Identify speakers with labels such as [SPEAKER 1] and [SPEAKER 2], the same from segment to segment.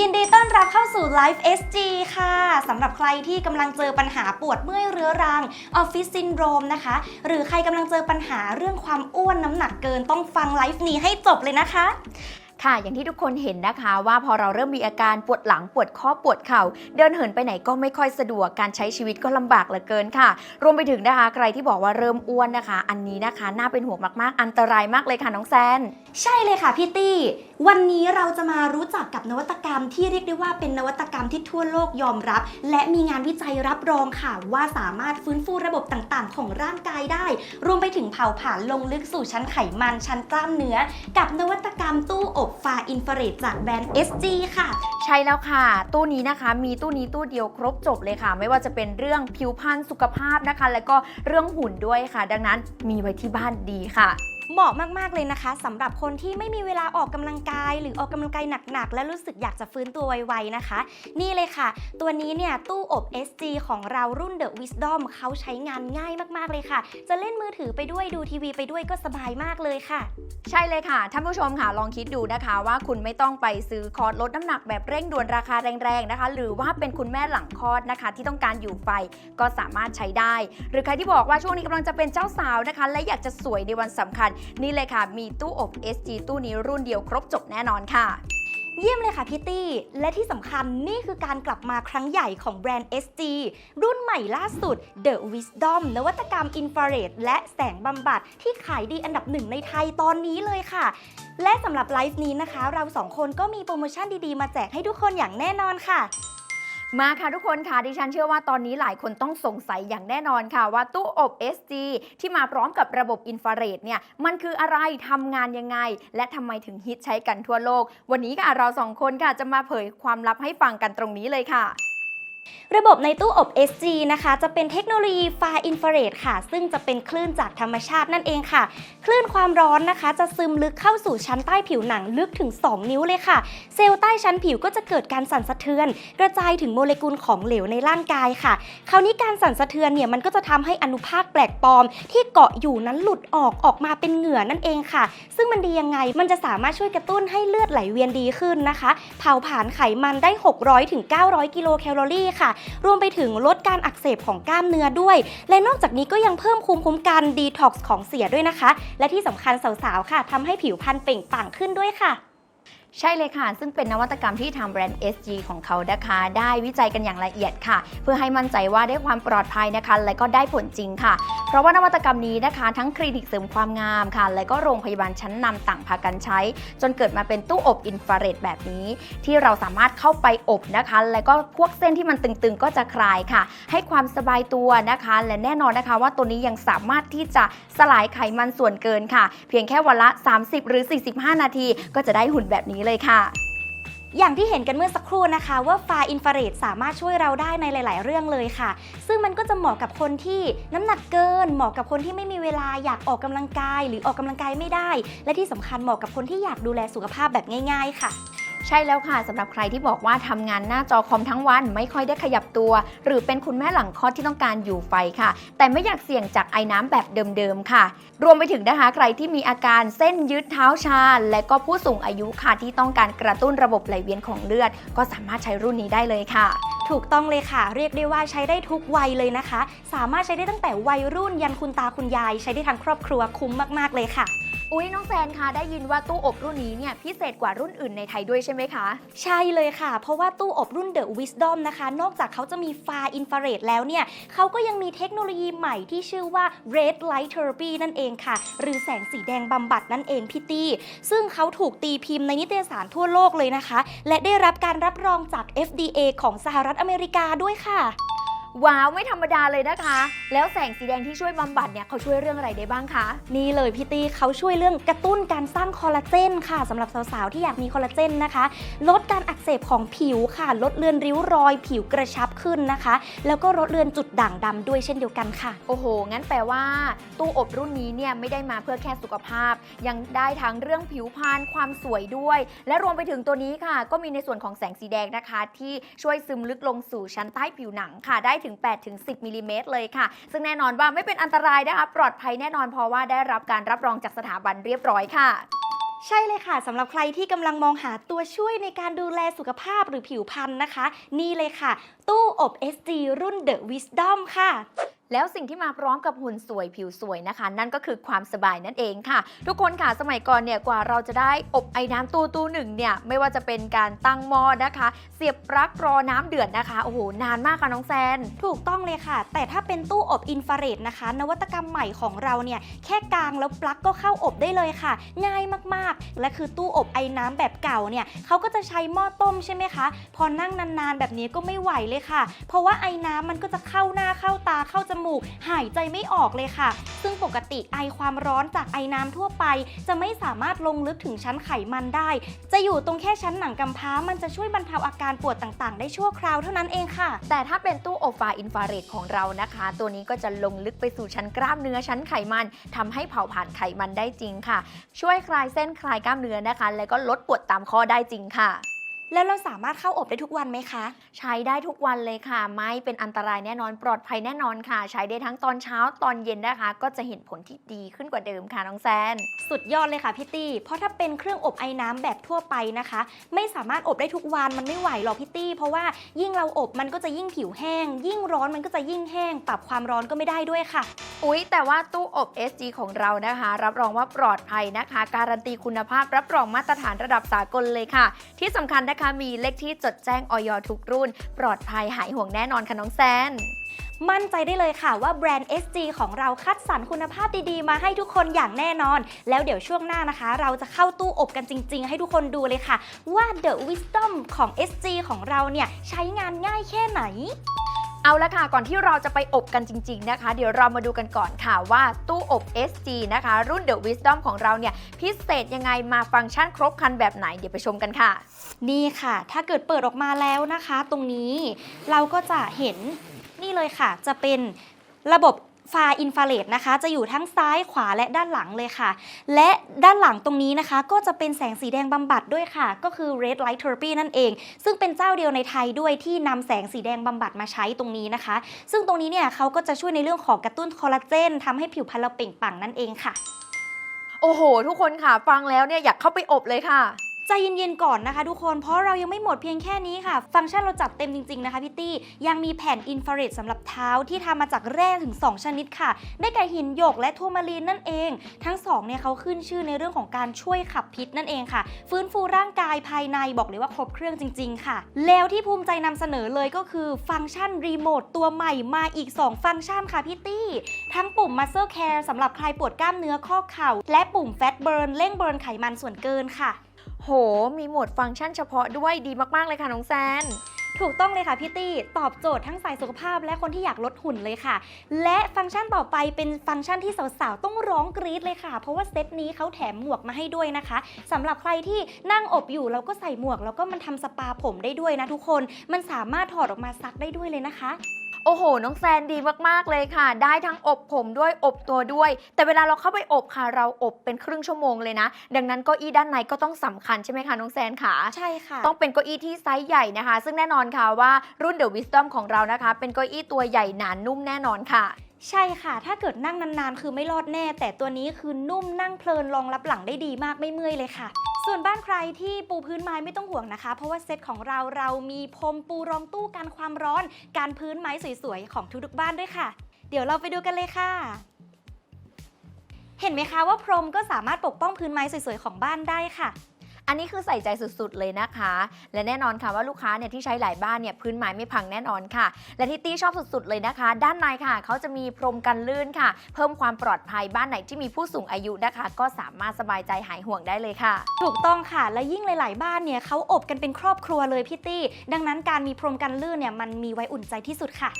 [SPEAKER 1] ยินดีต้อนรับเข้าสู่ Life SG ค่ะสำหรับใครที่กำลังเจอปัญหาปวดเมื่อยเรื้อรังออฟฟิศซินโดรมนะคะ หรือใครกำลังเจอปัญหาเรื่องความอ้วนน้ำหนักเกินต้องฟังไลฟ์นี้ให้จบเลยนะคะ
[SPEAKER 2] ค่ะ อย่างที่ทุกคนเห็นนะคะ ว่าพอเราเริ่มมีอาการปวดหลังปวดข้อปวดเข่า เดินเหินไปไหนก็ไม่ค่อยสะดวกการใช้ชีวิตก็ลำบากเหลือเกินค่ะ รวมไปถึงนะคะ ใครที่บอกว่าเริ่มอ้วนนะคะ อันนี้นะคะ น่าเป็นห่วงมากๆ อันตรายมากเลยค่ะน้องแซน
[SPEAKER 1] ใช่เลยค่ะพี่ตี้ วันนี้เราจะมารู้จักกับนวัตกรรมที่เรียกได้ว่าเป็นนวัตกรรมที่ทั่วโลกยอมรับ และมีงานวิจัยรับรองค่ะ ว่าสามารถฟื้นฟูระบบต่างๆ ของร่างกายได้ รวมไปถึงเผาผลาญลงลึกสู่ชั้นไขมันชั้นกล้ามเนื้อ กับนวัตกรรมตู้อบฟาอินฟราเรดจากแบรนด์ SG ค่ะ
[SPEAKER 2] ใช่แล้วค่ะ ตู้นี้นะคะมีตู้นี้ตู้เดียวครบจบเลยค่ะ ไม่ว่าจะเป็นเรื่องผิวพรรณสุขภาพนะคะ แล้วก็เรื่องหุ่นด้วยค่ะ ดังนั้นมีไว้ที่บ้านดีค่ะ
[SPEAKER 1] เหมาะมากๆเลยนะคะสำหรับคนที่ไม่มีเวลาออกกำลังกาย หรือออกกำลังกายหนักๆ และรู้สึกอยากจะฟื้นตัวไวๆนะคะ นี่เลยค่ะ ตัวนี้เนี่ยตู้อบ SG ของเรารุ่น The Wisdom เขาใช้งานง่ายมากๆเลยค่ะ จะเล่นมือถือไปด้วยดูทีวีไปด้วยก็สบายมากเลยค่ะ
[SPEAKER 2] ใช่เลยค่ะท่านผู้ชมค่ะลองคิดดูนะคะ ว่าคุณไม่ต้องไปซื้อคอร์สลดน้ำหนักแบบเร่งด่วนราคาแรงๆนะคะ หรือว่าเป็นคุณแม่หลังคลอดนะคะ ที่ต้องการอยู่ไฟก็สามารถใช้ได้ หรือใครที่บอกว่าช่วงนี้กำลังจะเป็นเจ้าสาวนะคะ และอยากจะสวยในวันสำคัญนี่เลยค่ะ มีตู้อบ SG ตู้นี้รุ่นเดียวครบจบแน่นอนค่ะ
[SPEAKER 1] เยี่ยมเลยค่ะพี่ตี้ และที่สำคัญนี่คือการกลับมาครั้งใหญ่ของแบรนด์ SG รุ่นใหม่ล่าสุด The Wisdom นวัตกรรมอินฟราเรดและแสงบำบัดที่ขายดีอันดับหนึ่งในไทยตอนนี้เลยค่ะ และสำหรับไลฟ์นี้นะคะ เราสองคนก็มีโปรโมชั่นดีๆ มาแจกให้ทุกคนอย่างแน่นอนค่ะ
[SPEAKER 2] มาค่ะทุกคนค่ะดิฉันเชื่อว่าตอนนี้หลายคนต้องสงสัยอย่างแน่นอนค่ะ ว่าตู้อบ SG ที่มาพร้อมกับระบบอินฟราเรดเนี่ยมันคืออะไรทำงานยังไง และทำไมถึงฮิตใช้กันทั่วโลก วันนี้ค่ะเราสองคนค่ะจะมาเผยความลับให้ฟังกันตรงนี้เลยค่ะ
[SPEAKER 1] ระบบในตู้อบ SG นะคะ จะเป็นเทคโนโลยีฟาอินฟราเรดค่ะ ซึ่งจะเป็นคลื่นจากธรรมชาตินั่นเองค่ะ คลื่นความร้อนนะคะ จะซึมลึกเข้าสู่ชั้นใต้ผิวหนังลึกถึง 2 นิ้วเลยค่ะ เซลล์ใต้ชั้นผิวก็จะเกิดการสั่นสะเทือน กระจายถึงโมเลกุลของเหลวในร่างกายค่ะ คราวนี้การสั่นสะเทือนเนี่ยมันก็จะทำให้อนุภาคแปลกปลอม ที่เกาะอยู่นั้นหลุดออกออกมาเป็นเหงื่อนั่นเองค่ะ ซึ่งมันดียังไงมันจะสามารถช่วยกระตุ้นให้เลือดไหลเวียนดีขึ้นนะคะ เผาผลาญไขมันได้ 600ถึง900 กิโลแคลอรี่ค่ะ รวมไปถึงลดการอักเสบของกล้ามเนื้อด้วย และนอกจากนี้ก็ยังเพิ่มภูมิคุ้มกันดีท็อกซ์ของเสียด้วยนะคะ และที่สำคัญสาวๆค่ะทำให้ผิวพรรณเปล่งปลั่งขึ้นด้วยค่ะ
[SPEAKER 2] ใช่เลยค่ะ ซึ่งเป็นนวัตกรรมที่ทางแบรนด์ SG ของเขานะคะ ได้วิจัยกันอย่างละเอียดค่ะ เพื่อให้มั่นใจว่าได้ความปลอดภัยนะคะ และก็ได้ผลจริงค่ะ เพราะว่านวัตกรรมนี้นะคะ ทั้งคลินิกเสริมความงามค่ะ และก็โรงพยาบาลชั้นนำต่างพากันใช้ จนเกิดมาเป็นตู้อบอินฟราเรดแบบนี้ ที่เราสามารถเข้าไปอบนะคะ และก็พวกเส้นที่มันตึงๆ ก็จะคลายค่ะ ให้ความสบายตัวนะคะ และแน่นอนนะคะว่าตัวนี้ยังสามารถที่จะสลายไขมันส่วนเกินค่ะ เพียงแค่วันละ 30 หรือ 45 นาที ก็จะได้หุ่นแบบนี้เลยค่ะ
[SPEAKER 1] อย่างที่เห็นกันเมื่อสักครู่นะคะว่าฟาอินฟราเรดสามารถช่วยเราได้ในหลาย ๆ เรื่องเลยค่ะ ซึ่งมันก็จะเหมาะกับคนที่น้ำหนักเกิน เหมาะกับคนที่ไม่มีเวลาอยากออกกำลังกาย หรือออกกำลังกายไม่ได้ และที่สำคัญเหมาะกับคนที่อยากดูแลสุขภาพแบบง่าย ๆ ค่ะ
[SPEAKER 2] ใช่แล้วค่ะสำหรับใครที่บอกว่าทำงานหน้าจอคอมทั้งวันไม่ค่อยได้ขยับตัว หรือเป็นคุณแม่หลังคลอดที่ต้องการอยู่ไฟค่ะ แต่ไม่อยากเสี่ยงจากไอ้น้ำแบบเดิมๆค่ะ รวมไปถึงนะคะ ใครที่มีอาการเส้นยืดเท้าชา และก็ผู้สูงอายุค่ะที่ต้องการกระตุ้นระบบไหลเวียนของเลือด ก็สามารถใช้รุ่นนี้ได้เลยค่ะ
[SPEAKER 1] ถูกต้องเลยค่ะ เรียกได้ว่าใช้ได้ทุกวัยเลยนะคะ สามารถใช้ได้ตั้งแต่วัยรุ่นยันคุณตาคุณยาย ใช้ได้ทั้งครอบครัวคุ้มมาก ๆ เลยค่ะ
[SPEAKER 2] อุ้ยน้องแซนคะได้ยินว่าตู้อบรุ่นนี้เนี่ยพิเศษกว่ารุ่นอื่นในไทยด้วยใช่ไหมคะ
[SPEAKER 1] ใช่เลยค่ะ เพราะว่าตู้อบรุ่น The Wisdom นะคะ นอกจากเขาจะมีฟาอินฟราเรดแล้วเนี่ยเขาก็ยังมีเทคโนโลยีใหม่ที่ชื่อว่า Red Light Therapy นั่นเองค่ะ หรือแสงสีแดงบำบัดนั่นเองพี่ตี้ ซึ่งเขาถูกตีพิมพ์ในนิตยสารทั่วโลกเลยนะคะ และได้รับการรับรองจาก FDA ของสหรัฐอเมริกาด้วยค่ะ
[SPEAKER 2] ว้าวไม่ธรรมดาเลยนะคะ แล้วแสงสีแดงที่ช่วยบำบัดเนี่ยเขาช่วยเรื่องอะไรได้บ้างคะ
[SPEAKER 1] นี่เลยพี่ตี้เขาช่วยเรื่องกระตุ้นการสร้างคอลลาเจนค่ะสำหรับสาวๆ ที่อยากมีคอลลาเจนนะคะ ลดการอักเสบของผิวค่ะ ลดเลือนริ้วรอย ผิวกระชับขึ้นนะคะ แล้วก็ลดเลือนจุดด่างดำด้วยเช่นเดียวกันค่ะ
[SPEAKER 2] โอ้โห งั้นแปลว่า ตู้อบรุ่นนี้เนี่ยไม่ได้มาเพื่อแค่สุขภาพ ยังได้ทั้งเรื่องผิวพรรณความสวยด้วย และรวมไปถึงตัวนี้ค่ะ ก็มีในส่วนของแสงสีแดงนะคะ ที่ช่วยซึมลึกลงสู่ชั้นใต้ผิวหนังค่ะได้ถึง8-10มิลลิเมตรเลยค่ะ ซึ่งแน่นอนว่าไม่เป็นอันตรายนะคะปลอดภัยแน่นอนเพราะว่าได้รับการรับรองจากสถาบันเรียบร้อยค่ะ
[SPEAKER 1] ใช่เลยค่ะสำหรับใครที่กำลังมองหาตัวช่วยในการดูแลสุขภาพหรือผิวพรรณนะคะ นี่เลยค่ะ ตู้อบ SG รุ่น The Wisdom ค่ะ
[SPEAKER 2] แล้วสิ่งที่มาพร้อมกับหุ่นสวยผิวสวยนะคะ นั่นก็คือความสบายนั่นเองค่ะ ทุกคนค่ะสมัยก่อนเนี่ยกว่าเราจะได้อบไอ้น้ำตู้ตู้หนึ่งเนี่ยไม่ว่าจะเป็นการตั้งหม้อนะคะ เสียบปลั๊กรอน้ำเดือดนะคะโอ้โหนานมากค่ะน้องแซน
[SPEAKER 1] ถูกต้องเลยค่ะ แต่ถ้าเป็นตู้อบอินฟราเรดนะคะ นวัตกรรมใหม่ของเราเนี่ยแค่กางแล้วปลั๊กก็เข้าอบได้เลยค่ะ ง่ายมากๆ และคือตู้อบไอ้น้ำแบบเก่าเนี่ยเขาก็จะใช้หม้อต้มใช่ไหมคะพอนั่งนานๆ แบบนี้ก็ไม่ไหวเลยค่ะ เพราะว่าไอ้น้ำมันก็จะเข้าหน้าเข้าตาเข้าจมูก หายใจไม่ออกเลยค่ะ ซึ่งปกติไอความร้อนจากไอน้ำทั่วไป จะไม่สามารถลงลึกถึงชั้นไขมันได้ จะอยู่ตรงแค่ชั้นหนังกำพร้ามันจะช่วยบรรเทาอาการปวดต่างๆ ได้ชั่วคราวเท่านั้นเองค่ะ
[SPEAKER 2] แต่ถ้าเป็นตู้อบฟ้าอินฟราเรดของเรานะคะ ตัวนี้ก็จะลงลึกไปสู่ชั้นกล้ามเนื้อชั้นไขมันทำให้เผาผลาญไขมันได้จริงค่ะ ช่วยคลายเส้นคลายกล้ามเนื้อนะคะ แล้วก็ลดปวดตามข้อได้จริงค่ะ
[SPEAKER 1] แล้วเราสามารถเข้าอบได้ทุกวันไหมคะ
[SPEAKER 2] ใช้ได้ทุกวันเลยค่ะ ไม่เป็นอันตรายแน่นอนปลอดภัยแน่นอนค่ะ ใช้ได้ทั้งตอนเช้าตอนเย็นนะคะ ก็จะเห็นผลที่ดีขึ้นกว่าเดิมค่ะน้องแซน
[SPEAKER 1] สุดยอดเลยค่ะพี่ตี้เพราะถ้าเป็นเครื่องอบไอ้น้ำแบบทั่วไปนะคะ ไม่สามารถอบได้ทุกวันมันไม่ไหวหรอกพี่ตี้เพราะว่ายิ่งเราอบมันก็จะยิ่งผิวแห้ง ยิ่งร้อนมันก็จะยิ่งแห้ง ปรับความร้อนก็ไม่ได้ด้วยค่ะ
[SPEAKER 2] อุ๊ย แต่ว่าตู้อบ SG ของเรานะคะ รับรองว่าปลอดภัยนะคะ การันตีคุณภาพรับรองมาตรฐานระดับสากลเลยค่ะ ที่สำคัญนะคะมีเลขที่จดแจ้งออยทุกรุ่น ปลอดภัยหายห่วงแน่นอนค่ะน้องแซน
[SPEAKER 1] มั่นใจได้เลยค่ะว่าแบรนด์ SG ของเราคัดสรรคุณภาพดีๆ มาให้ทุกคนอย่างแน่นอน แล้วเดี๋ยวช่วงหน้านะคะ เราจะเข้าตู้อบกันจริง ๆ ให้ทุกคนดูเลยค่ะ ว่า The Wisdom ของ SG ของเราเนี่ย ใช้งานง่ายแค่ไหน
[SPEAKER 2] เอาละค่ะ ก่อนที่เราจะไปอบกันจริง ๆ นะคะ เดี๋ยวเรามาดูกันก่อนค่ะว่าตู้อบ SG นะคะ รุ่น The Wisdom ของเราเนี่ย พิเศษยังไงมาฟังก์ชันครบครันแบบไหน เดี๋ยวไปชมกันค่ะ
[SPEAKER 1] นี่ค่ะ ถ้าเกิดเปิดออกมาแล้วนะคะ ตรงนี้เราก็จะเห็นนี่เลยค่ะ จะเป็นระบบ ฟาอินฟราเรดนะคะ จะอยู่ทั้งซ้ายขวาและด้านหลังเลยค่ะ และด้านหลังตรงนี้นะคะ ก็จะเป็นแสงสีแดงบำบัดด้วยค่ะ ก็คือ red light therapy นั่นเอง ซึ่งเป็นเจ้าเดียวในไทยด้วยที่นำแสงสีแดงบำบัดมาใช้ตรงนี้นะคะ ซึ่งตรงนี้เนี่ยเขาก็จะช่วยในเรื่องของกระตุ้นคอลลาเจนทำให้ผิวพรรณเราเปล่งปลั่งนั่นเองค่ะ
[SPEAKER 2] โอ้โห ทุกคนค่ะ ฟังแล้วเนี่ยอยากเข้าไปอบเลยค่ะ
[SPEAKER 1] ใจเย็นๆก่อนนะคะทุกคน เพราะเรายังไม่หมดเพียงแค่นี้ค่ะ ฟังก์ชันเราจัดเต็มจริง ๆ นะคะพี่ตี้ ยังมีแผ่นอินฟราเรดสำหรับเท้าที่ทำมาจากแร่ถึง 2 ชนิดค่ะ ได้แก่หินหยกและทัวมารีนนั่นเอง ทั้งสองเนี่ยเขาขึ้นชื่อในเรื่องของการช่วยขับพิษนั่นเองค่ะ ฟื้นฟูร่างกายภายในบอกเลยว่าครบเครื่องจริง ๆ ค่ะ แล้วที่ภูมิใจนำเสนอเลยก็คือฟังก์ชันรีโมทตัวใหม่มาอีก 2 ฟังก์ชันค่ะพี่ตี้ ทั้งปุ่ม Muscle Care สำหรับใครปวดกล้ามเนื้อข้อเข่า และปุ่ม Fat Burn เร่งเบิร์นไขมันส่วนเกินค่ะ
[SPEAKER 2] โห มีโหมดฟังก์ชันเฉพาะด้วยดีมากๆเลยค่ะน้องแซน
[SPEAKER 1] ถูกต้องเลยค่ะพี่ตี้ ตอบโจทย์ทั้งสายสุขภาพและคนที่อยากลดหุ่นเลยค่ะ และฟังก์ชันต่อไปเป็นฟังก์ชันที่สาวๆ ต้องร้องกรี๊ดเลยค่ะ เพราะว่าเซตนี้เขาแถมหมวกมาให้ด้วยนะคะสำหรับใครที่นั่งอบอยู่แล้วก็ใส่หมวก แล้วก็มันทำสปาผมได้ด้วยนะทุกคน มันสามารถถอดออกมาซักได้ด้วยเลยนะคะ
[SPEAKER 2] โอ้โห น้องแซนดีมากๆเลยค่ะ ได้ทั้งอบผมด้วยอบตัวด้วย แต่เวลาเราเข้าไปอบค่ะ เราอบเป็นครึ่งชั่วโมงเลยนะ ดังนั้นเก้าอี้ด้านในก็ต้องสำคัญใช่ไหมคะน้องแซนค่ะ
[SPEAKER 1] ใช่ค่ะ
[SPEAKER 2] ต้องเป็นเก้าอี้ที่ไซส์ใหญ่นะคะ ซึ่งแน่นอนค่ะว่ารุ่น The Wisdom ของเรานะคะ เป็นเก้าอี้ตัวใหญ่หนานุ่มแน่นอนค่ะ
[SPEAKER 1] ใช่ค่ะ ถ้าเกิดนั่งนานๆ คือไม่รอดแน่ แต่ตัวนี้คือนุ่มนั่งเพลินรองรับหลังได้ดีมากไม่เมื่อยเลยค่ะ ส่วนบ้านใครที่ปูพื้นไม้ไม่ต้องห่วงนะคะ เพราะว่าเซตของเราเรามีพรมปูรองตู้กันความร้อน การพื้นไม้สวยๆ ของทุกๆบ้านด้วยค่ะ เดี๋ยวเราไปดูกันเลยค่ะเห็นไหมคะว่าพรมก็สามารถปกป้องพื้นไม้สวยๆ ของบ้านได้ค่ะ
[SPEAKER 2] อันนี้คือใส่ใจสุดๆเลยนะคะ และแน่นอนค่ะว่าลูกค้าเนี่ยที่ใช้หลายบ้านเนี่ยพื้นไม้ไม่พังแน่นอนค่ะ และที่ตี้ชอบสุดๆเลยนะคะ ด้านในค่ะเขาจะมีพรมกันลื่นค่ะ เพิ่มความปลอดภัยบ้านไหนที่มีผู้สูงอายุนะคะ ก็สามารถสบายใจหายห่วงได้เลยค่ะ
[SPEAKER 1] ถูกต้องค่ะ และยิ่งหลาย ๆ บ้านเนี่ยเขาอบกันเป็นครอบครัวเลยพี่ตี้ ดังนั้นการมีพรมกันลื่นเนี่ยมันมีไว้อุ่นใจที่สุดค่ะ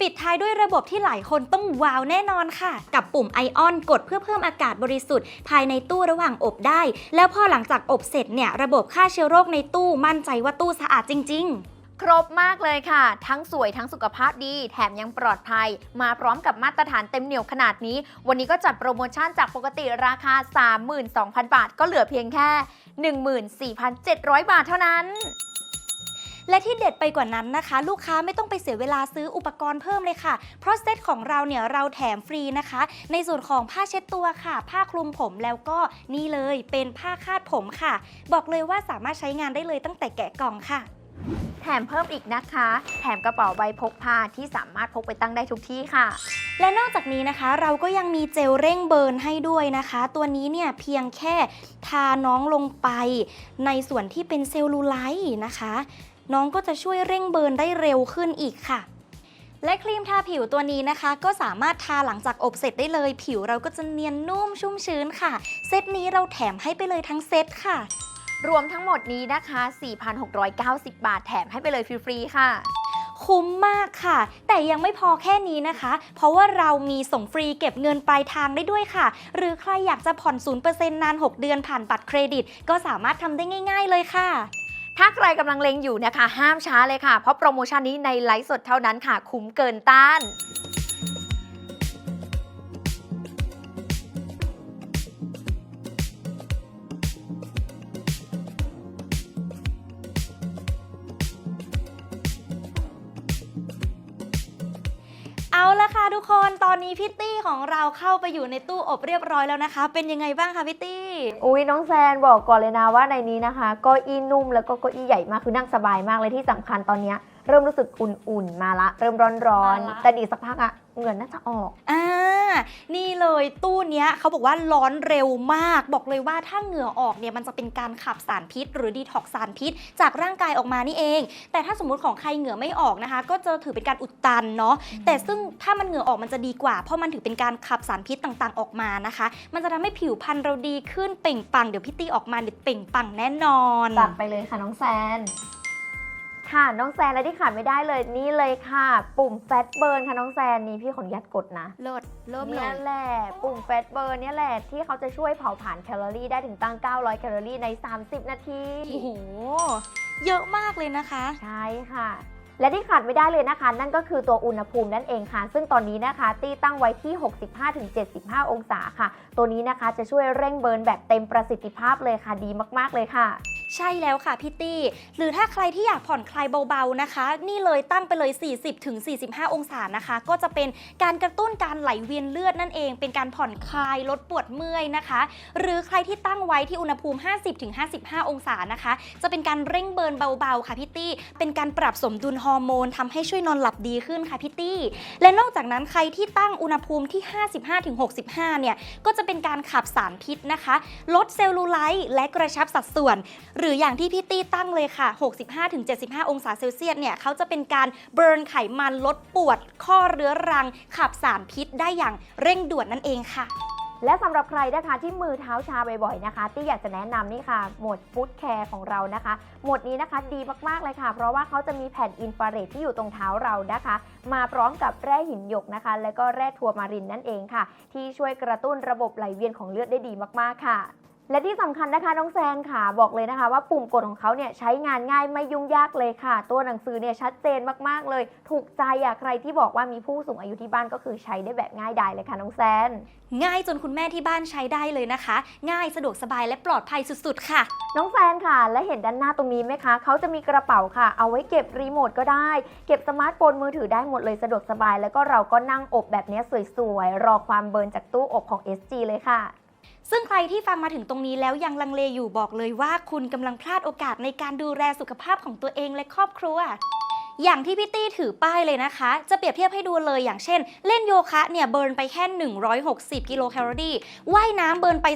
[SPEAKER 1] ปิดท้ายด้วยระบบที่หลายคนต้องว้าวแน่นอนค่ะ กับปุ่มไอออนกดเพื่อเพิ่มอากาศบริสุทธิ์ภายในตู้ระหว่างอบได้ แล้วพอหลังจากอบเสร็จเนี่ยระบบฆ่าเชื้อโรคในตู้มั่นใจว่าตู้สะอาดจริง ๆ
[SPEAKER 2] ครบมากเลยค่ะ ทั้งสวยทั้งสุขภาพดี แถมยังปลอดภัย มาพร้อมกับมาตรฐานเต็มเหนียวขนาดนี้ วันนี้ก็จัดโปรโมชั่นจากปกติราคา 32,000 บาท ก็เหลือเพียงแค่ 14,700 บาทเท่านั้น
[SPEAKER 1] และที่เด็ดไปกว่านั้นนะคะ ลูกค้าไม่ต้องไปเสียเวลาซื้ออุปกรณ์เพิ่มเลยค่ะ เพราะเซตของเราเนี่ยเราแถมฟรีนะคะ ในส่วนของผ้าเช็ดตัวค่ะ ผ้าคลุมผมแล้วก็นี่เลยเป็นผ้าคาดผมค่ะ บอกเลยว่าสามารถใช้งานได้เลยตั้งแต่แกะกล่องค่ะ
[SPEAKER 2] แถมเพิ่มอีกนะคะ แถมกระเป๋าใบพกพาที่สามารถพกไปตั้งได้ทุกที่ค่ะ
[SPEAKER 1] และนอกจากนี้นะคะ เราก็ยังมีเจลเร่งเบิร์นให้ด้วยนะคะ ตัวนี้เนี่ยเพียงแค่ทาน้องลงไปในส่วนที่เป็นเซลลูไลท์นะคะ น้องก็จะช่วยเร่งเบิร์นได้เร็วขึ้นอีกค่ะ และครีมทาผิวตัวนี้นะคะ ก็สามารถทาหลังจากอบเสร็จได้เลย ผิวเราก็จะเนียนนุ่มชุ่มชื้นค่ะ เซตนี้เราแถมให้ไปเลยทั้งเซตค่ะ
[SPEAKER 2] รวมทั้งหมดนี้นะคะ 4,690 บาทแถมให้ไปเลยฟรีๆค่ะ
[SPEAKER 1] คุ้มมากค่ะ แต่ยังไม่พอแค่นี้นะคะ เพราะว่าเรามีส่งฟรีเก็บเงินปลายทางได้ด้วยค่ะ หรือใครอยากจะผ่อน 0%นาน 6 เดือนผ่านบัตรเครดิต ก็สามารถทำได้ง่าย ๆ เลยค่ะ
[SPEAKER 2] ถ้าใครกำลังเลงอยู่นะคะ ห้ามช้าเลยค่ะ เพราะโปรโมชั่นนี้ในไลฟ์สดเท่านั้นค่ะ คุ้มเกินต้าน
[SPEAKER 1] ทุกคนตอนนี้พี่ตี้ของเราเข้าไปอยู่ในตู้อบเรียบร้อยแล้วนะคะ เป็นยังไงบ้างคะพี่ตี้
[SPEAKER 2] อุ้ยน้องแซนบอกก่อนเลยนะว่าในนี้นะคะเก็อี้นุ่มแล้วก็เก็อี้ใหญ่มากคือนั่งสบายมากเลยที่สำคัญตอนเนี้ยเริ่มรู้สึกอุ่นๆมาละ เริ่มร้อน
[SPEAKER 1] มาละ
[SPEAKER 2] ๆแต่อีกสักพักอะ เหงื่อน่าจะออก
[SPEAKER 1] อ่า นี่เลยตู้เนี้ยเขาบอกว่าร้อนเร็วมาก บอกเลยว่าถ้าเหงื่อออกเนี่ยมันจะเป็นการขับสารพิษ หรือดีท็อกสารพิษ จากร่างกายออกมานี่เอง แต่ถ้าสมมุติของใครเหงื่อไม่ออกนะคะ ก็จะถือเป็นการอุดตันเนาะ แต่ซึ่งถ้ามันเหงื่อออกมันจะดีกว่า เพราะมันถือเป็นการขับสารพิษต่างๆ ออกมานะคะ มันจะทำให้ผิวพรรณเราดีขึ้นเปล่งปลัง เดี๋ยวพี่ตี้ออกมาเดี๋ยวเปล่งปลังแน่นอน
[SPEAKER 2] ตัดไปเลยค่ะน้องแซน ค่ะน้องแซนและที่ขาดไม่ได้เลยนี่เลยค่ะ ปุ่มแฟตเบิร์นค่ะน้องแซนนี่พี่ขออนุญาตกดนะ
[SPEAKER 1] เลิศเริ่มเล
[SPEAKER 2] เนี่ย
[SPEAKER 1] ย
[SPEAKER 2] แหละปุ่มแฟตเบิร์นเนี่ยแหละที่เขาจะช่วยเผาผลาญแคลอรี่ได้ถึงตั้ง 900 แคลอรี่ใน 30 นาที
[SPEAKER 1] โอ้โห เยอะมากเลยนะคะ
[SPEAKER 2] ใช่ค่ะ และที่ขาดไม่ได้เลยนะคะ นั่นก็คือตัวอุณหภูมินั่นเองค่ะ ซึ่งตอนนี้นะคะ ตีตั้งไว้ที่ 65-75 องศาค่ะ ตัวนี้นะคะจะช่วยเร่งเบิร์นแบบเต็มประสิทธิภาพเลยค่ะดีมาก ๆ เลยค่ะ
[SPEAKER 1] ใช่แล้วค่ะพี่ตี้ หรือถ้าใครที่อยากผ่อนคลายเบาๆนะคะ นี่เลยตั้งไปเลย 40-45 องศานะคะ ก็จะเป็นการกระตุ้นการไหลเวียนเลือดนั่นเอง เป็นการผ่อนคลายลดปวดเมื่อยนะคะ หรือใครที่ตั้งไว้ที่อุณหภูมิ 50-55 องศานะคะ จะเป็นการเร่งเบิร์นเบาๆค่ะพี่ตี้ เป็นการปรับสมดุลฮอร์โมนทำให้ช่วยนอนหลับดีขึ้นค่ะพี่ตี้ และนอกจากนั้นใครที่ตั้งอุณหภูมิที่ 55-65 เนี่ย ก็จะเป็นการขับสารพิษนะคะ ลดเซลลูไลท์และกระชับสัดส่วนหรืออย่างที่พี่ตี้ตั้งเลยค่ะ 65-75 องศาเซลเซียสเนี่ยเขาจะเป็นการเบิร์นไขมันลดปวด ข้อเรื้อรัง ขับสารพิษได้อย่างเร่งด่วนนั่นเองค่ะ
[SPEAKER 2] และสำหรับใครนะคะที่มือเท้าชาบ่อยๆนะคะ ที่อยากจะแนะนำนี่ค่ะ หมวดฟู้ดแคร์ของเรานะคะ หมวดนี้นะคะดีมากๆเลยค่ะ เพราะว่าเขาจะมีแผ่นอินฟราเรดที่อยู่ตรงเท้าเรานะคะ มาพร้อมกับแร่หินหยกนะคะ และก็แร่ทัวร์มารินนั่นเองค่ะ ที่ช่วยกระตุ้นระบบไหลเวียนของเลือดได้ดีมากๆค่ะ และที่สำคัญนะคะน้องแซนค่ะบอกเลยนะคะ ว่าปุ่มกดของเขาเนี่ยใช้งานง่ายไม่ยุ่งยากเลยค่ะ ตัวหนังสือเนี่ยชัดเจนมากๆเลย ถูกใจอะใครที่บอกว่ามีผู้สูงอายุที่บ้านก็คือใช้ได้แบบง่ายดายเลยค่ะน้องแซน
[SPEAKER 1] ง่ายจนคุณแม่ที่บ้านใช้ได้เลยนะคะ ง่ายสะดวกสบายและปลอดภัยสุดๆ ค่ะ
[SPEAKER 2] น้องแฟนค่ะ และเห็นด้านหน้าตรงนี้ไหมคะเขาจะมีกระเป๋าค่ะ เอาไว้เก็บรีโมทก็ได้ เก็บสมาร์ทโฟนมือถือได้หมดเลยสะดวกสบาย แล้วก็เราก็นั่งอบแบบนี้สวยๆรอความเบิร์นจากตู้อบของ SG เลยค่ะ
[SPEAKER 1] ซึ่งใครที่ฟังมาถึงตรงนี้แล้วยังลังเลอยู่บอกเลยว่าคุณกำลังพลาดโอกาสในการดูแลสุขภาพของตัวเองและครอบครัว อย่างที่พี่ตี้ถือป้ายเลยนะคะ จะเปรียบเทียบให้ดูเลยอย่างเช่น เล่นโยคะเนี่ยเบิร์นไปแค่ 160 กิโลแคลอรี่ว่ายน้ำเบิร์นไป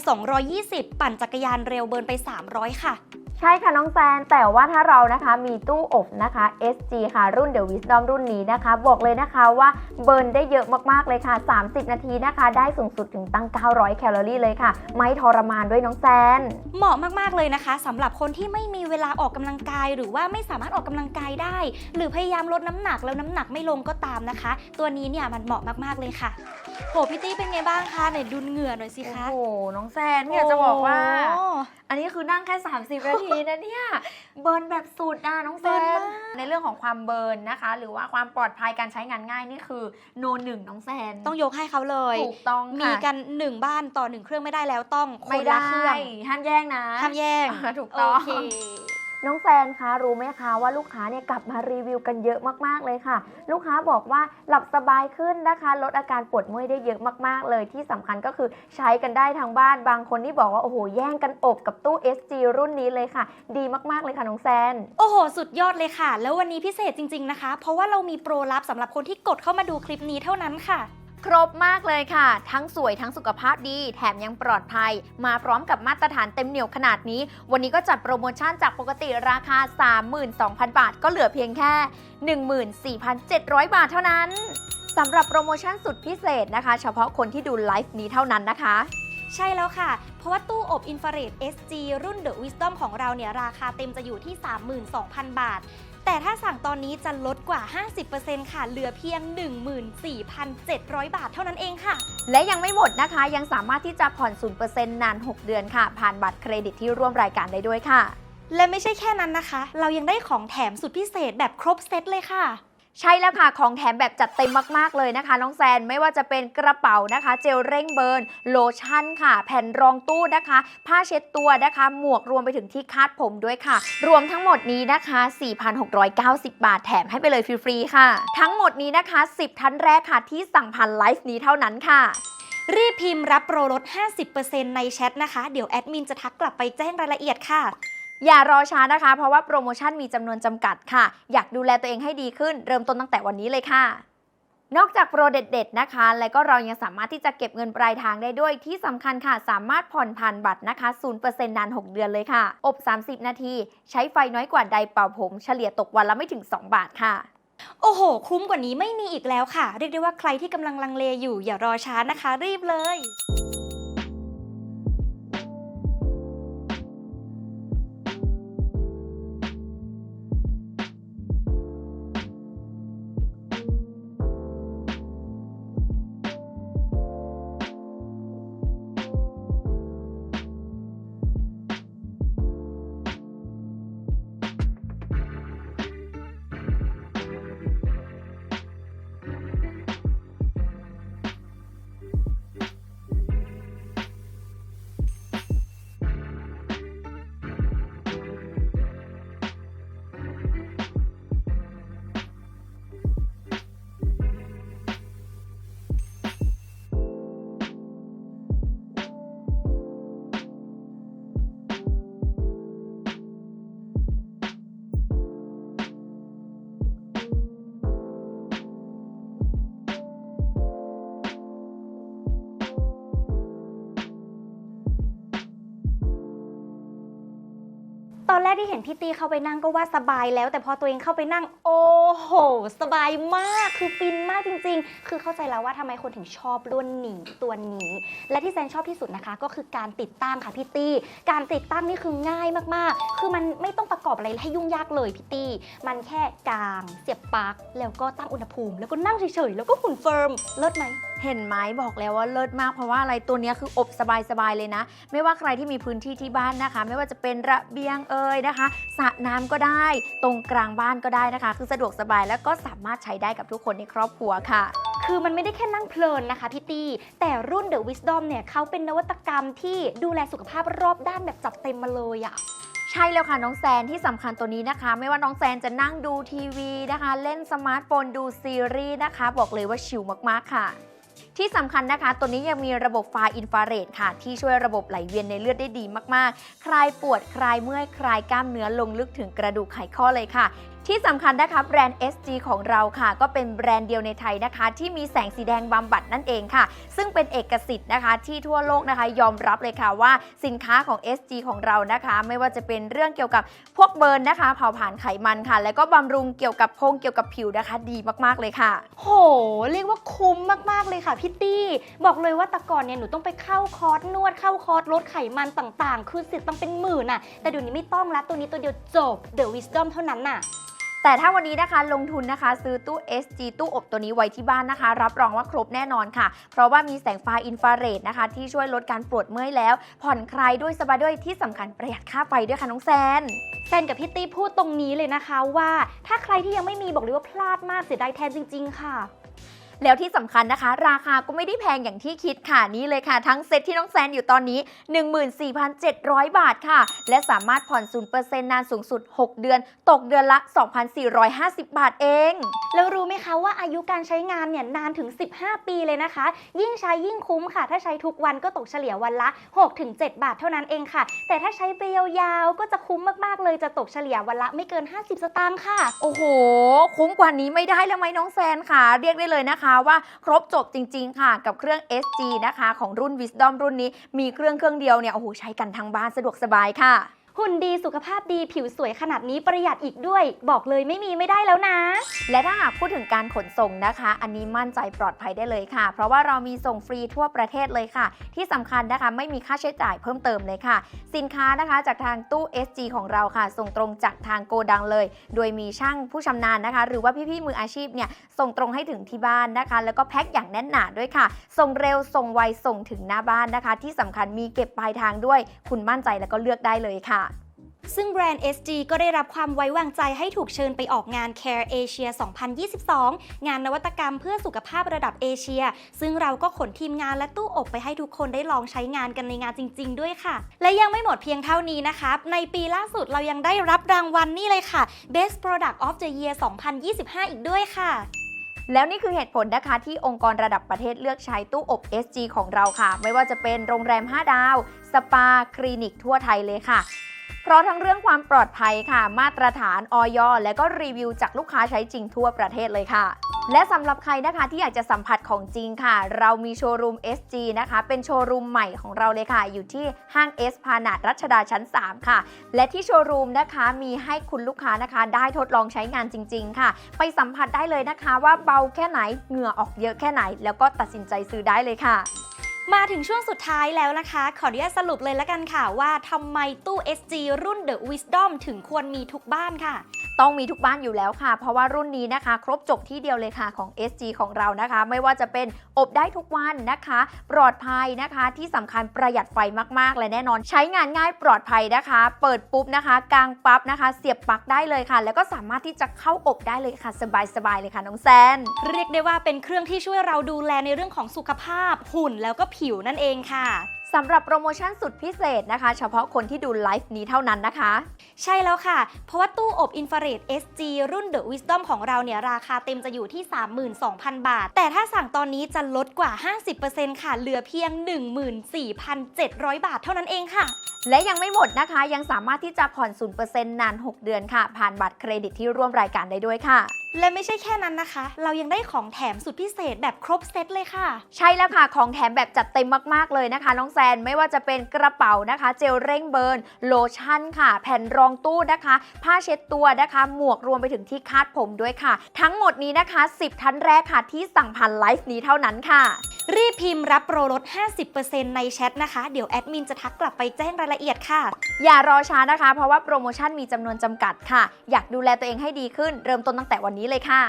[SPEAKER 1] 220 ปั่นจักรยานเร็วเบิร์นไป 300 ค่ะ
[SPEAKER 2] ใช่ค่ะน้องแซน แต่ว่าถ้าเรานะคะมีตู้อบนะคะ SG ค่ะรุ่น The Wisdom รุ่นนี้นะคะ บอกเลยนะคะว่าเบิร์นได้เยอะมากๆเลยค่ะ 30 นาทีนะคะ ได้สูงสุดถึงตั้ง 900 แคลอรี่เลยค่ะ ไม่ทรมานด้วยน้องแซน
[SPEAKER 1] เหมาะมากๆเลยนะคะสำหรับคนที่ไม่มีเวลาออกกำลังกาย หรือว่าไม่สามารถออกกำลังกายได้ หรือพยายามลดน้ำหนักแล้วน้ำหนักไม่ลงก็ตามนะคะ ตัวนี้เนี่ยมันเหมาะมากๆเลยค่ะ โหพี่ตี้เป็นไงบ้างคะไหนดูเหงื่อหน่อยสิ
[SPEAKER 2] โอ้
[SPEAKER 1] คะ
[SPEAKER 2] โห น้องแซนเนี่ยจะบอกว่า
[SPEAKER 1] โอ้
[SPEAKER 2] อันนี้คือนั่งแค่ 30 นาทีนะเนี่ย เบิร์นแบบสุดอะน้องแซ
[SPEAKER 1] เบิร์น
[SPEAKER 2] น
[SPEAKER 1] มาก
[SPEAKER 2] ในเรื่องของความเบิร์นนะคะ หรือว่าความปลอดภัยการใช้งานง่ายนี่คือโนหนึ่งน้องแซน
[SPEAKER 1] ต้องยกให้เขาเลย
[SPEAKER 2] ถูกต้อง
[SPEAKER 1] มี
[SPEAKER 2] ค่ะ
[SPEAKER 1] กันหนึ่งบ้านต่อหนึ่งเครื่องไม่ได้แล้วต้องค
[SPEAKER 2] ไม่
[SPEAKER 1] น
[SPEAKER 2] ได้
[SPEAKER 1] ละเครื่อง
[SPEAKER 2] ห้ามแย่งนะ
[SPEAKER 1] ห้ามแย่ง
[SPEAKER 2] อ่าถูก
[SPEAKER 1] โอ
[SPEAKER 2] ต้อง
[SPEAKER 1] เค
[SPEAKER 2] น้องแซนคะรู้ไหมคะว่าลูกค้าเนี่ยกลับมารีวิวกันเยอะมากๆเลยค่ะ ลูกค้าบอกว่าหลับสบายขึ้นนะคะ ลดอาการปวดเมื่อยได้เยอะมากๆ เลยที่สำคัญก็คือใช้กันได้ทางบ้านบางคนที่บอกว่าโอ้โหแย่งกันอบกับตู้ SG รุ่นนี้เลยค่ะ ดีมากๆเลยค่ะน้องแซน
[SPEAKER 1] โอ้โห สุดยอดเลยค่ะ แล้ววันนี้พิเศษจริง ๆนะคะ เพราะว่าเรามีโปรลับสำหรับคนที่กดเข้ามาดูคลิปนี้เท่านั้นค่ะ
[SPEAKER 2] ครบมากเลยค่ะ ทั้งสวยทั้งสุขภาพดี แถมยังปลอดภัย มาพร้อมกับมาตรฐานเต็มเหนียวขนาดนี้ วันนี้ก็จัดโปรโมชั่นจากปกติราคา 32,000 บาท ก็เหลือเพียงแค่ 14,700 บาทเท่านั้นสำหรับโปรโมชั่นสุดพิเศษนะคะ เฉพาะคนที่ดูไลฟ์นี้เท่านั้นนะคะ
[SPEAKER 1] ใช่แล้วค่ะ เพราะว่าตู้อบอินฟราเรด SG รุ่น The Wisdom ของเราเนี่ย ราคาเต็มจะอยู่ที่ 32,000 บาท แต่ถ้าสั่งตอนนี้จะลดกว่า 50%ค่ะ เหลือเพียง 14,700 บาทเท่านั้นเองค่ะ
[SPEAKER 2] และยังไม่หมดนะคะ ยังสามารถที่จะผ่อน 0%นาน 6 เดือนค่ะ ผ่านบัตรเครดิตที่ร่วมรายการได้ด้วยค่ะ
[SPEAKER 1] และไม่ใช่แค่นั้นนะคะ เรายังได้ของแถมสุดพิเศษแบบครบเซตเลยค่ะ
[SPEAKER 2] ใช่แล้วค่ะ ของแถมแบบจัดเต็มมากๆเลยนะคะ น้องแซนไม่ว่าจะเป็นกระเป๋านะคะ เจลเร่งเบิร์นโลชั่นค่ะ แผ่นรองตู้นะคะ ผ้าเช็ดตัวนะคะ หมวกรวมไปถึงที่คาดผมด้วยค่ะ รวมทั้งหมดนี้นะคะ 4,690 บาทแถมให้ไปเลยฟรีๆค่ะ ทั้งหมดนี้นะคะ 10 ท่านแรกค่ะ ที่สั่งผ่านไลฟ์นี้เท่านั้นค่ะ
[SPEAKER 1] รีบพิมพ์รับโปรลด 50%ในแชทนะคะ เดี๋ยวแอดมินจะทักกลับไปแจ้งรายละเอียดค่ะ
[SPEAKER 2] อย่ารอช้านะคะ เพราะว่าโปรโมชั่นมีจำนวนจำกัดค่ะ อยากดูแลตัวเองให้ดีขึ้น เริ่มต้นตั้งแต่วันนี้เลยค่ะ นอกจากโปรเด็ดๆนะคะ แล้วก็เรายังสามารถที่จะเก็บเงินปลายทางได้ด้วย ที่สำคัญค่ะ สามารถผ่อนผ่านบัตรนะคะ 0%นาน 6 เดือนเลยค่ะ อบ 30 นาที ใช้ไฟน้อยกว่าใดเป่าผม เฉลี่ยตกวันละไม่ถึง 2 บาทค่ะ
[SPEAKER 1] โอ้โห คุ้มกว่านี้ไม่มีอีกแล้วค่ะ เรียกได้ว่าใครที่กำลังลังเลอยู่อย่ารอช้านะคะ รีบเลย อนแรกที่เห็นพี่ตีเข้าไปนั่งก็ว่าสบายแล้ว แต่พอตัวเองเข้าไปนั่ง โอ้โห สบายมาก คือฟินมากจริง ๆ คือเข้าใจแล้วว่าทำไมคนถึงชอบรุ่นนี้ตัวนี้ และที่แซนชอบที่สุดนะคะ ก็คือการติดตั้งค่ะพี่ตี้ การติดตั้งนี่คือง่ายมากๆ คือมันไม่ต้องประกอบอะไรให้ยุ่งยากเลยพี่ตี้ มันแค่กาง เสียบปลั๊กแล้วก็ตั้งอุณหภูมิ แล้วก็นั่งเฉยๆแล้วก็หุ่นเฟิร์มเลิศไหม
[SPEAKER 2] เห็นไหมบอกแล้วว่าเลิศมากเพราะว่าอะไรตัวเนี้ยคืออบสบายๆเลยนะ ไม่ว่าใครที่มีพื้นที่ที่บ้านนะคะ ไม่ว่าจะเป็นระเบียงเอ่ยนะคะสระน้ำก็ได้ ตรงกลางบ้านก็ได้นะคะ คือสะดวกสบายแล้วก็สามารถใช้ได้กับทุกคนในครอบครัวค่ะ
[SPEAKER 1] คือมันไม่ได้แค่นั่งเพลินนะคะพี่ตี้แต่รุ่น The Wisdom เนี่ยเขาเป็นนวัตกรรมที่ดูแลสุขภาพรอบด้านแบบจัดเต็มมาเลยอะ
[SPEAKER 2] ใช่แล้วค่ะน้องแซนที่สำคัญตัวนี้นะคะ ไม่ว่าน้องแซนจะนั่งดูทีวีนะคะ เล่นสมาร์ทโฟนดูซีรีส์นะคะ บอกเลยว่าชิลมากๆค่ะ ที่สำคัญนะคะ ตัวนี้ยังมีระบบไฟอินฟราเรดค่ะ ที่ช่วยระบบไหลเวียนในเลือดได้ดีมากๆ คลายปวด คลายเมื่อย คลายกล้ามเนื้อลงลึกถึงกระดูกไขข้อเลยค่ะ ที่สำคัญนะคะแบรนด์ SG ของเราค่ะ ก็เป็นแบรนด์เดียวในไทยนะคะ ที่มีแสงสีแดงบำบัดนั่นเองค่ะ ซึ่งเป็นเอกสิทธิ์นะคะที่ทั่วโลกนะคะ ยอมรับเลยค่ะว่าสินค้าของ SG ของเรานะคะ ไม่ว่าจะเป็นเรื่องเกี่ยวกับพวกเบิร์นนะคะเผาผลาญไขมันค่ะ แล้วก็บำรุงเกี่ยวกับพงเกี่ยวกับผิวนะคะ ดีมากๆเลยค่ะ
[SPEAKER 1] โห เรียกว่าคุ้มมากๆเลยค่ะพี่ตี้บอกเลยว่าแต่ก่อนเนี่ยหนูต้องไปเข้าคอร์สนวดเข้าคอร์สลดไขมันต่างๆ คือสิทธิ์ต้องเป็นหมื่นน่ะแต่เดี๋ยวนี้ไม่ต้องละตัวนี้ตัวเดียวจบ The Wisdom เท่านั้นน่ะ
[SPEAKER 2] แต่ถ้าวันนี้นะคะลงทุนนะคะซื้อตู้ SG ตู้อบตัวนี้ไว้ที่บ้านนะคะ รับรองว่าครบแน่นอนค่ะ เพราะว่ามีแสงไฟอินฟราเรดนะคะ ที่ช่วยลดการปวดเมื่อยแล้ว ผ่อนคลายด้วยสบายด้วยที่สำคัญประหยัดค่าไฟด้วยค่ะน้องแซน
[SPEAKER 1] แซนกับพี่ตี้พูดตรงนี้เลยนะคะว่า ถ้าใครที่ยังไม่มีบอกเลยว่าพลาดมากเสียดายแทนจริง ๆ ค่ะ
[SPEAKER 2] แล้วที่สำคัญนะคะ ราคาก็ไม่ได้แพงอย่างที่คิดค่ะนี่เลยค่ะ ทั้งเซ็ตที่น้องแซนอยู่ตอนนี้ 14,700 บาทค่ะ และสามารถผ่อน 0%นานสูงสุด 6 เดือน ตกเดือนละ 2,450 บาทเอง
[SPEAKER 1] แล้วรู้ไหมคะว่าอายุการใช้งานเนี่ยนานถึง 15 ปีเลยนะคะ ยิ่งใช้ยิ่งคุ้มค่ะ ถ้าใช้ทุกวันก็ตกเฉลี่ยวันละ 6-7 บาทเท่านั้นเองค่ะ แต่ถ้าใช้ไปยาวๆก็จะคุ้มมากๆเลยจะตกเฉลี่ยวันละไม่เกิน 50 สตางค์ค่ะ
[SPEAKER 2] โอ้โห คุ้มกว่านี้ไม่ได้แล้วไหมน้องแซนค่ะ เรียกได้เลยนะคะว่าครบจบจริง ๆ ค่ะ กับเครื่อง SG นะคะ ของรุ่น Wisdom รุ่นนี้มีเครื่องเครื่องเดียวเนี่ยโอ้โหใช้กันทั้งบ้านสะดวกสบายค่ะ
[SPEAKER 1] หุ่นดีสุขภาพดีผิวสวยขนาดนี้ประหยัดอีกด้วย บอกเลยไม่มีไม่ได้แล้วนะ
[SPEAKER 2] และถ้าหากพูดถึงการขนส่งนะคะ อันนี้มั่นใจปลอดภัยได้เลยค่ะ เพราะว่าเรามีส่งฟรีทั่วประเทศเลยค่ะ ที่สำคัญนะคะไม่มีค่าใช้จ่ายเพิ่มเติมเลยค่ะ สินค้านะคะจากทางตู้ SG ของเราค่ะ ส่งตรงจากทางโกดังเลย โดยมีช่างผู้ชำนาญนะคะ หรือว่าพี่ๆมืออาชีพเนี่ยส่งตรงให้ถึงที่บ้านนะคะ แล้วก็แพ็คอย่างแน่นหนาด้วยค่ะ ส่งเร็วส่งไวส่งถึงหน้าบ้านนะคะ ที่สำคัญมีเก็บปลายทางด้วย คุณมั่นใจแล้วก็เลือกได้เลยค่ะ
[SPEAKER 1] ซึ่งแบรนด์ SG ก็ได้รับความไว้วางใจให้ถูกเชิญไปออกงาน Care Asia 2022 งานนวัตกรรมเพื่อสุขภาพระดับเอเชีย ซึ่งเราก็ขนทีมงานและตู้อบไปให้ทุกคนได้ลองใช้งานกันในงานจริง ๆ ด้วยค่ะ และยังไม่หมดเพียงเท่านี้นะคะ ในปีล่าสุดเรายังได้รับรางวัลนี่เลยค่ะ Best Product of the Year 2025 อีกด้วยค่ะ
[SPEAKER 2] แล้วนี่คือเหตุผลนะคะที่องค์กรระดับประเทศเลือกใช้ตู้อบ SG ของเราค่ะ ไม่ว่าจะเป็นโรงแรม 5 ดาว สปา คลินิกทั่วไทยเลยค่ะ เพราะทั้งเรื่องความปลอดภัยค่ะ มาตรฐานออยและก็รีวิวจากลูกค้าใช้จริงทั่วประเทศเลยค่ะ และสำหรับใครนะคะที่อยากจะสัมผัสของจริงค่ะ เรามีโชว์รูม SG นะคะ เป็นโชว์รูมใหม่ของเราเลยค่ะ อยู่ที่ห้างเอสพานาดรัชดาชั้น 3 ค่ะ และที่โชว์รูมนะคะมีให้คุณลูกค้านะคะ ได้ทดลองใช้งานจริง ๆ ค่ะ ไปสัมผัสได้เลยนะคะ ว่าเบาแค่ไหนเหงื่อออกเยอะแค่ไหน แล้วก็ตัดสินใจซื้อได้เลยค่ะ
[SPEAKER 1] มาถึงช่วงสุดท้ายแล้วนะคะ ขออนุญาตสรุปเลยละกันค่ะว่าทำไมตู้ SG รุ่น The Wisdom ถึงควรมีทุกบ้านค่ะ
[SPEAKER 2] ต้องมีทุกบ้านอยู่แล้วค่ะ เพราะว่ารุ่นนี้นะคะ ครบจบที่เดียวเลยค่ะของ SG ของเรานะคะ ไม่ว่าจะเป็นอบได้ทุกวันนะคะ ปลอดภัยนะคะที่สำคัญประหยัดไฟมากๆและแน่นอน ใช้งานง่ายปลอดภัยนะคะ เปิดปุ๊บนะคะ กลางปั๊บนะคะ เสียบปลั๊กได้เลยค่ะ แล้วก็สามารถที่จะเข้าอบได้เลยค่ะ สบายๆเลยค่ะน้องแซน
[SPEAKER 1] เรียกได้ว่าเป็นเครื่องที่ช่วยเราดูแลในเรื่องของสุขภาพหุ่นแล้วก็ผิวนั่นเองค่ะ
[SPEAKER 2] สำหรับโปรโมชั่นสุดพิเศษนะคะ เฉพาะคนที่ดูไลฟ์นี้เท่านั้นนะคะ
[SPEAKER 1] ใช่แล้วค่ะ เพราะว่าตู้อบอินฟราเรด SG รุ่น The Wisdom ของเราเนี่ย ราคาเต็มจะอยู่ที่ 32,000 บาท แต่ถ้าสั่งตอนนี้จะลดกว่า 50%ค่ะ เหลือเพียง 14,700 บาทเท่านั้นเองค่ะ
[SPEAKER 2] และยังไม่หมดนะคะ ยังสามารถที่จะผ่อน 0%นาน 6 เดือนค่ะ ผ่านบัตรเครดิตที่ร่วมรายการได้ด้วยค่ะ
[SPEAKER 1] และไม่ใช่แค่นั้นนะคะ เรายังได้ของแถมสุดพิเศษแบบครบเซตเลยค่ะ
[SPEAKER 2] ใช่แล้วค่ะ ของแถมแบบจัดเต็มมากๆเลยนะคะ น้องแซน ไม่ว่าจะเป็นกระเป๋านะคะ เจลเร่งเบิร์น โลชั่นค่ะ แผ่นรองตู้นะคะ ผ้าเช็ดตัวนะคะ หมวกรวมไปถึงที่คาดผมด้วยค่ะ ทั้งหมดนี้นะคะ 10 ท่านแรกค่ะ ที่สั่งผ่านไลฟ์นี้เท่านั้นค่ะ
[SPEAKER 1] รีบพิมพ์รับโปรลด 50%ในแชทนะคะ เดี๋ยวแอดมินจะทักกลับไปแจ้งรายละเอียดค่ะ
[SPEAKER 2] อย่ารอช้านะคะ เพราะว่าโปรโมชั่นมีจำนวนจำกัดค่ะ อยากดูแลตัวเองให้ดีขึ้น เริ่มต้นตั้งแต่วันนี้เลยค่ะ